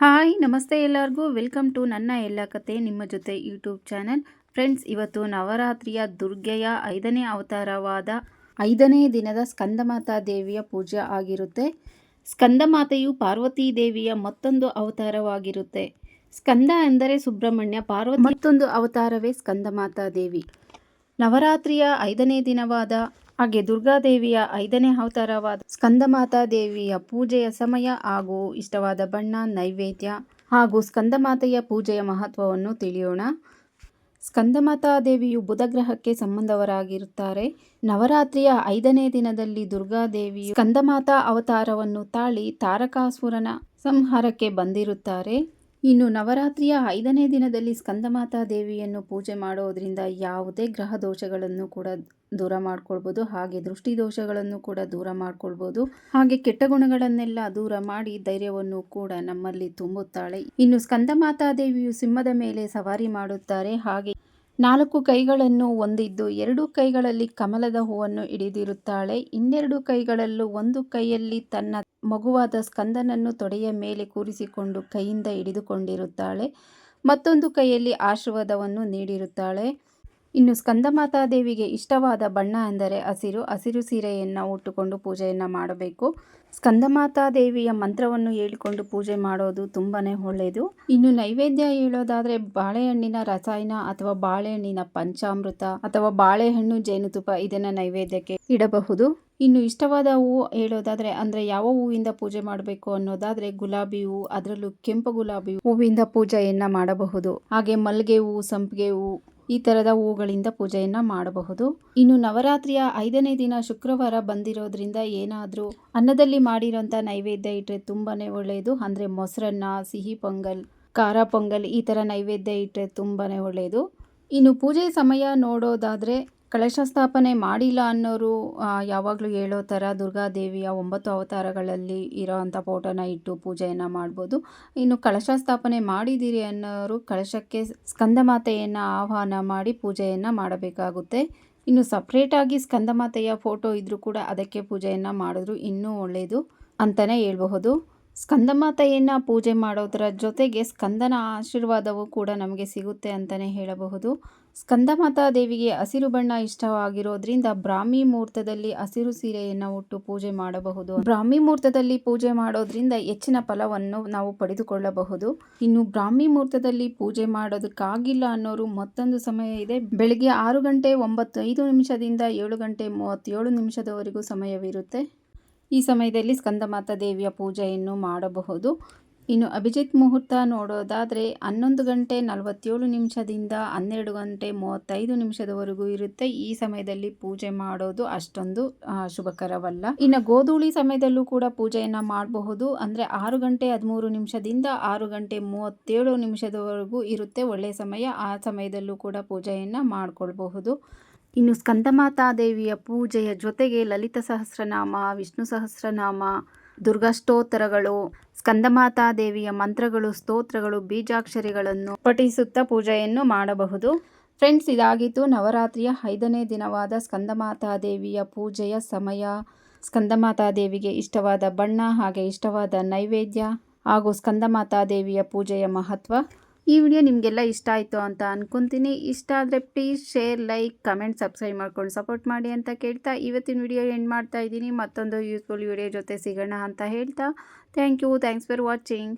Hi, ನಮಸ್ತೆ ಎಲ್ಲರಿಗೂ. Welcome to ನನ್ನ ಎಲ್ಲ ಕತೆ, ನಿಮ್ಮ ಜೊತೆ ಯೂಟ್ಯೂಬ್ ಚಾನಲ್. ಫ್ರೆಂಡ್ಸ್, ಇವತ್ತು ನವರಾತ್ರಿಯ ದುರ್ಗೆಯ ಐದನೇ ಅವತಾರವಾದ ಐದನೇ ದಿನದ ಸ್ಕಂದಮಾತಾ ದೇವಿಯ ಪೂಜೆ ಆಗಿರುತ್ತೆ. ಸ್ಕಂದಮಾತೆಯು ಪಾರ್ವತೀ ದೇವಿಯ ಮತ್ತೊಂದು ಅವತಾರವಾಗಿರುತ್ತೆ. ಸ್ಕಂದ ಎಂದರೆ ಸುಬ್ರಹ್ಮಣ್ಯ, ಪಾರ್ವತಿ ಮತ್ತೊಂದು ಅವತಾರವೇ ಸ್ಕಂದಮಾತಾ ದೇವಿ. ನವರಾತ್ರಿಯ ಐದನೇ ದಿನವಾದ ಹಾಗೆ ದುರ್ಗಾದೇವಿಯ ಐದನೇ ಅವತಾರವಾದ ಸ್ಕಂದಮಾತಾ ದೇವಿಯ ಪೂಜೆಯ ಸಮಯ ಹಾಗೂ ಇಷ್ಟವಾದ ಬಣ್ಣ, ನೈವೇದ್ಯ ಹಾಗೂ ಸ್ಕಂದಮಾತೆಯ ಪೂಜೆಯ ಮಹತ್ವವನ್ನು ತಿಳಿಯೋಣ. ಸ್ಕಂದಮಾತಾ ದೇವಿಯು ಬುಧ ಗ್ರಹಕ್ಕೆ ಸಂಬಂಧವರಾಗಿರುತ್ತಾರೆ. ನವರಾತ್ರಿಯ ಐದನೇ ದಿನದಲ್ಲಿ ದುರ್ಗಾದೇವಿಯು ಸ್ಕಂದಮಾತಾ ಅವತಾರವನ್ನು ತಾಳಿ ತಾರಕಾಸುರನ ಸಂಹಾರಕ್ಕೆ ಬಂದಿರುತ್ತಾರೆ. ಇನ್ನು ನವರಾತ್ರಿಯ ಐದನೇ ದಿನದಲ್ಲಿ ಸ್ಕಂದಮಾತಾ ದೇವಿಯನ್ನು ಪೂಜೆ ಮಾಡೋದ್ರಿಂದ ಯಾವುದೇ ಗ್ರಹ ದೋಷಗಳನ್ನು ಕೂಡ ದೂರ ಮಾಡ್ಕೊಳ್ಬೋದು, ಹಾಗೆ ದೃಷ್ಟಿ ದೋಷಗಳನ್ನು ಕೂಡ ದೂರ ಮಾಡ್ಕೊಳ್ಬೋದು. ಹಾಗೆ ಕೆಟ್ಟ ಗುಣಗಳನ್ನೆಲ್ಲ ದೂರ ಮಾಡಿ ಧೈರ್ಯವನ್ನು ಕೂಡ ನಮ್ಮಲ್ಲಿ ತುಂಬುತ್ತಾಳೆ. ಇನ್ನು ಸ್ಕಂದಮಾತಾ ದೇವಿಯು ಸಿಂಹದ ಮೇಲೆ ಸವಾರಿ ಮಾಡುತ್ತಾರೆ. ಹಾಗೆ ನಾಲ್ಕು ಕೈಗಳನ್ನು ಹೊಂದಿದ್ದು ಎರಡು ಕೈಗಳಲ್ಲಿ ಕಮಲದ ಹೂವನ್ನು ಹಿಡಿದಿರುತ್ತಾಳೆ. ಇನ್ನೆರಡು ಕೈಗಳಲ್ಲೂ ಒಂದು ಕೈಯಲ್ಲಿ ತನ್ನ ಮಗುವಾದ ಸ್ಕಂದನನ್ನು ತೊಡೆಯ ಮೇಲೆ ಕೂರಿಸಿಕೊಂಡು ಕೈಯಿಂದ ಹಿಡಿದುಕೊಂಡಿರುತ್ತಾಳೆ. ಮತ್ತೊಂದು ಕೈಯಲ್ಲಿ ಆಶೀರ್ವಾದವನ್ನು ನೀಡಿರುತ್ತಾಳೆ. ಇನ್ನು ಸ್ಕಂದಮಾತಾ ದೇವಿಗೆ ಇಷ್ಟವಾದ ಬಣ್ಣ ಎಂದರೆ ಹಸಿರು. ಹಸಿರು ಸೀರೆಯನ್ನು ಉಟ್ಟುಕೊಂಡು ಪೂಜೆಯನ್ನು ಮಾಡಬೇಕು. ಸ್ಕಂದಮಾತಾ ದೇವಿಯ ಮಂತ್ರವನ್ನು ಹೇಳಿಕೊಂಡು ಪೂಜೆ ಮಾಡೋದು ತುಂಬಾ ಒಳ್ಳೆಯದು. ಇನ್ನು ನೈವೇದ್ಯ ಹೇಳೋದಾದರೆ ಬಾಳೆಹಣ್ಣಿನ ರಸಾಯನ ಅಥವಾ ಬಾಳೆಹಣ್ಣಿನ ಪಂಚಾಮೃತ ಅಥವಾ ಬಾಳೆಹಣ್ಣು ಜೇನುತುಪ್ಪ ಇದನ್ನು ನೈವೇದ್ಯಕ್ಕೆ ಇಡಬಹುದು. ಇನ್ನು ಇಷ್ಟವಾದ ಹೂವು ಹೇಳೋದಾದರೆ ಅಂದರೆ ಯಾವ ಹೂವಿಂದ ಪೂಜೆ ಮಾಡಬೇಕು ಅನ್ನೋದಾದರೆ ಗುಲಾಬಿ ಹೂವು ಅದರಲ್ಲೂ ಕೆಂಪು ಗುಲಾಬಿ ಹೂವಿಂದ ಪೂಜೆಯನ್ನು ಮಾಡಬಹುದು. ಹಾಗೆ ಮಲ್ಲಿಗೆ ಹೂವು ಸಂಪಿಗೆ ಹೂವು ಈ ಥರದ ಹೂಗಳಿಂದ ಪೂಜೆಯನ್ನು ಮಾಡಬಹುದು. ಇನ್ನು ನವರಾತ್ರಿಯ ಐದನೇ ದಿನ ಶುಕ್ರವಾರ ಬಂದಿರೋದ್ರಿಂದ ಏನಾದರೂ ಅನ್ನದಲ್ಲಿ ಮಾಡಿರೋಂಥ ನೈವೇದ್ಯ ಇಟ್ಟರೆ ತುಂಬಾ ಒಳ್ಳೆಯದು ಅಂದರೆ ಮೊಸರನ್ನ, ಸಿಹಿ ಪೊಂಗಲ್, ಖಾರ ಪೊಂಗಲ್ ಈ ಥರ ನೈವೇದ್ಯ ಇಟ್ಟರೆ ತುಂಬಾ ಒಳ್ಳೆಯದು ಇನ್ನು ಪೂಜೆ ಸಮಯ ನೋಡೋದಾದರೆ ಕಳಶ ಸ್ಥಾಪನೆ ಮಾಡಿಲ್ಲ ಅನ್ನೋರು ಯಾವಾಗಲೂ ಹೇಳೋ ಥರ ದುರ್ಗಾದೇವಿಯ ಒಂಬತ್ತು ಅವತಾರಗಳಲ್ಲಿ ಇರೋವಂಥ ಫೋಟೋನ ಇಟ್ಟು ಪೂಜೆಯನ್ನು ಮಾಡ್ಬೋದು. ಇನ್ನು ಕಳಶ ಸ್ಥಾಪನೆ ಮಾಡಿದ್ದೀರಿ ಅನ್ನೋರು ಕಳಶಕ್ಕೆ ಸ್ಕಂದಮಾತೆಯನ್ನು ಆಹ್ವಾನ ಮಾಡಿ ಪೂಜೆಯನ್ನು ಮಾಡಬೇಕಾಗುತ್ತೆ. ಇನ್ನು ಸಪ್ರೇಟಾಗಿ ಸ್ಕಂದಮಾತೆಯ ಫೋಟೋ ಇದ್ದರೂ ಕೂಡ ಅದಕ್ಕೆ ಪೂಜೆಯನ್ನು ಮಾಡಿದ್ರು ಇನ್ನೂ ಒಳ್ಳೆಯದು ಅಂತಲೇ ಹೇಳ್ಬಹುದು. ಸ್ಕಂದಮಾತೆಯನ್ನು ಪೂಜೆ ಮಾಡೋದರ ಜೊತೆಗೆ ಸ್ಕಂದನ ಆಶೀರ್ವಾದವೂ ಕೂಡ ನಮಗೆ ಸಿಗುತ್ತೆ ಅಂತಲೇ ಹೇಳಬಹುದು. ಸ್ಕಂದಮಾತಾ ದೇವಿಗೆ ಹಸಿರು ಬಣ್ಣ ಇಷ್ಟವಾಗಿರೋದ್ರಿಂದ ಬ್ರಾಹ್ಮಿ ಮುಹೂರ್ತದಲ್ಲಿ ಹಸಿರು ಸೀರೆಯನ್ನು ಉಟ್ಟು ಪೂಜೆ ಮಾಡಬಹುದು. ಬ್ರಾಹ್ಮಿ ಮುಹೂರ್ತದಲ್ಲಿ ಪೂಜೆ ಮಾಡೋದ್ರಿಂದ ಹೆಚ್ಚಿನ ಫಲವನ್ನು ನಾವು ಪಡೆದುಕೊಳ್ಳಬಹುದು. ಇನ್ನು ಬ್ರಾಹ್ಮಿ ಮುಹೂರ್ತದಲ್ಲಿ ಪೂಜೆ ಮಾಡೋದಕ್ಕಾಗಿಲ್ಲ ಅನ್ನೋರು ಮತ್ತೊಂದು ಸಮಯ ಇದೆ. ಬೆಳಿಗ್ಗೆ ಆರು ಗಂಟೆ ಒಂಬತ್ತು ಐದು ನಿಮಿಷದಿಂದ ಏಳು ಗಂಟೆ ಮೂವತ್ತೇಳು ನಿಮಿಷದವರೆಗೂ ಸಮಯವಿರುತ್ತೆ. ಈ ಸಮಯದಲ್ಲಿ ಸ್ಕಂದಮಾತಾ ದೇವಿಯ ಪೂಜೆಯನ್ನು ಮಾಡಬಹುದು. ಇನ್ನು ಅಭಿಜಿತ್ ಮುಹೂರ್ತ ನೋಡೋದಾದರೆ ಹನ್ನೊಂದು ಗಂಟೆ ನಲವತ್ತೇಳು ನಿಮಿಷದಿಂದ ಹನ್ನೆರಡು ಗಂಟೆ ಮೂವತ್ತೈದು ನಿಮಿಷದವರೆಗೂ ಇರುತ್ತೆ. ಈ ಸಮಯದಲ್ಲಿ ಪೂಜೆ ಮಾಡೋದು ಅಷ್ಟೊಂದು ಶುಭಕರವಲ್ಲ. ಇನ್ನು ಗೋಧೂಳಿ ಸಮಯದಲ್ಲೂ ಕೂಡ ಪೂಜೆಯನ್ನು ಮಾಡಬಹುದು. ಅಂದರೆ ಆರು ಗಂಟೆ ಹದಿಮೂರು ನಿಮಿಷದಿಂದ ಆರು ಗಂಟೆ ಮೂವತ್ತೇಳು ನಿಮಿಷದವರೆಗೂ ಇರುತ್ತೆ ಒಳ್ಳೆಯ ಸಮಯ. ಆ ಸಮಯದಲ್ಲೂ ಕೂಡ ಪೂಜೆಯನ್ನು ಮಾಡಿಕೊಳ್ಬಹುದು. ಇನ್ನು ಸ್ಕಂದಮಾತಾ ದೇವಿಯ ಪೂಜೆಯ ಜೊತೆಗೆ ಲಲಿತ ಸಹಸ್ರನಾಮ, ವಿಷ್ಣು ಸಹಸ್ರನಾಮ ದುರ್ಗಾ ಸ್ತೋತ್ರಗಳು ಸ್ಕಂದಮಾತಾ ದೇವಿಯ ಮಂತ್ರಗಳು, ಸ್ತೋತ್ರಗಳು, ಬೀಜಾಕ್ಷರಿಗಳನ್ನು ಪಠಿಸುತ್ತಾ ಪೂಜೆಯನ್ನು ಮಾಡಬಹುದು. ಫ್ರೆಂಡ್ಸ್, ಇದಾಗಿತ್ತು ನವರಾತ್ರಿಯ ಐದನೇ ದಿನವಾದ ಸ್ಕಂದಮಾತಾ ದೇವಿಯ ಪೂಜೆಯ ಸಮಯ. ಸ್ಕಂದಮಾತಾ ದೇವಿಗೆ ಇಷ್ಟವಾದ ಬಣ್ಣ ಹಾಗೆ ಇಷ್ಟವಾದ ನೈವೇದ್ಯ ಹಾಗೂ ಸ್ಕಂದಮಾತಾ ದೇವಿಯ ಪೂಜೆಯ ಮಹತ್ವ. ಈ ವಿಡಿಯೋ ನಿಮಗೆಲ್ಲ ಇಷ್ಟ ಆಯಿತು ಅಂತ ಅನ್ಕೊತೀನಿ. ಇಷ್ಟ ಆದರೆ please share like comment subscribe ಮಾಡ್ಕೊಂಡು ಸಪೋರ್ಟ್ ಮಾಡಿ ಅಂತ ಕೇಳ್ತಾ ಇವತ್ತಿನ ವಿಡಿಯೋ ಎಂಡ್ ಮಾಡ್ತಾ ಇದ್ದೀನಿ. ಮತ್ತೊಂದು ಯೂಸ್ಫುಲ್ ವಿಡಿಯೋ ಜೊತೆ ಸಿಗೋಣ ಅಂತ ಹೇಳ್ತಾ. Thank you thanks for watching